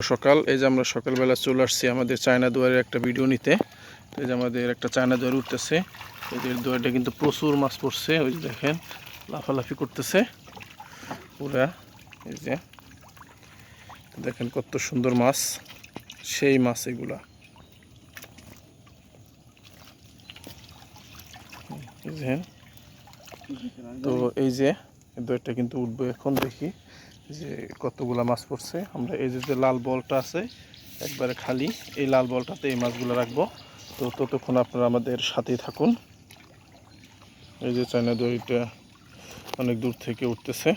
সকাল, এই যে আমরা সকালবেলা চলে আসছি আমাদের চায়না দুয়ারের একটা ভিডিও নিতে। তো এই যে আমাদের একটা চায়না দুয়ার উঠতেছে। এদের দুয়ারটা কিন্তু প্রচুর মাছ পড়ছে, ওই যে দেখেন, লাফালাফি করতেছে। পুরা, এই যে দেখেন কত সুন্দর মাছ, সেই মাছ এগুলা। তো এই যে দুয়ারটা কিন্তু উঠবে এখন দেখি। যে কতগুলা মাছ পড়ছে, আমরা এই যে যে লাল বলটা আছে, একবারে খালি, এই লাল বলটাতে এই মাছগুলো রাখব। তো ততক্ষণ আপনারা আমাদের সাথেই থাকুন। এই যে চায়না দড়িটা অনেক দূর থেকে উঠতেছে।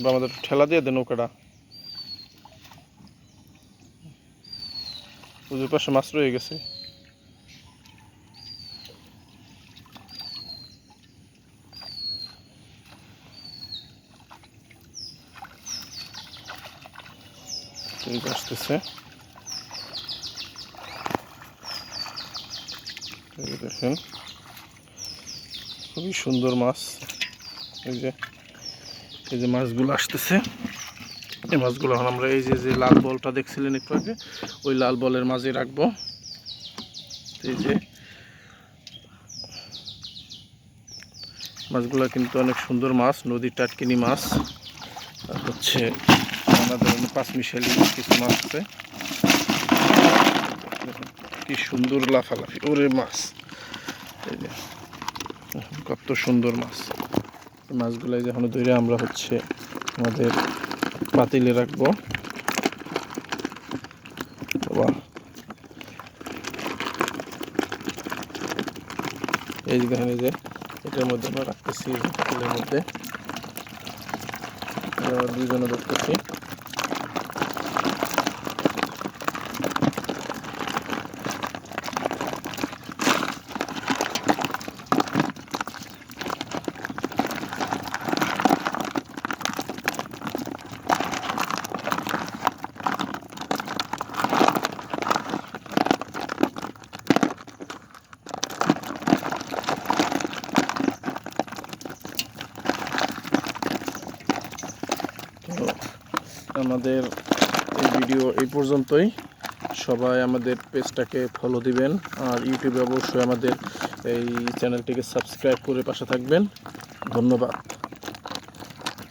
বা আমাদের ঠেলা দিয়ে দেন নৌকাটা। পুজোর পাশে মাছ রয়ে গেছে। যে আসতেছে দেখেন, খুবই সুন্দর মাছ। এই যে এই যে মাছগুলো আসতেছে। এই মাছগুলো এখন আমরা এই যে যে লাল বলটা দেখছিলেন একটু আগে, ওই লাল বলের মাঝে রাখব। এই যে, মাছগুলো কিন্তু অনেক সুন্দর মাছ, নদীর টাটকিনি মাছ। হচ্ছে আমাদের পাঁচ মিশালি কিছু মাছ আছে কি সুন্দর লাফালাফি। ওরে মাছ। কত সুন্দর মাছ। এই মাছগুলো যখন ধরে আমরা হচ্ছে আমাদের পাতিলে রাখব। এই যে দেখেন, এই যে, এটার মধ্যে আমরা রাখতেছি মধ্যে দুইজনে ধরতেছি। তো আমাদের এই ভিডিও এই পর্যন্তই। সবাই আমাদের পেজটাকে ফলো দিবেন আর ইউটিউবে অবশ্যই আমাদের এই চ্যানেলটিকে সাবস্ক্রাইব করে পাশে থাকবেন। ধন্যবাদ।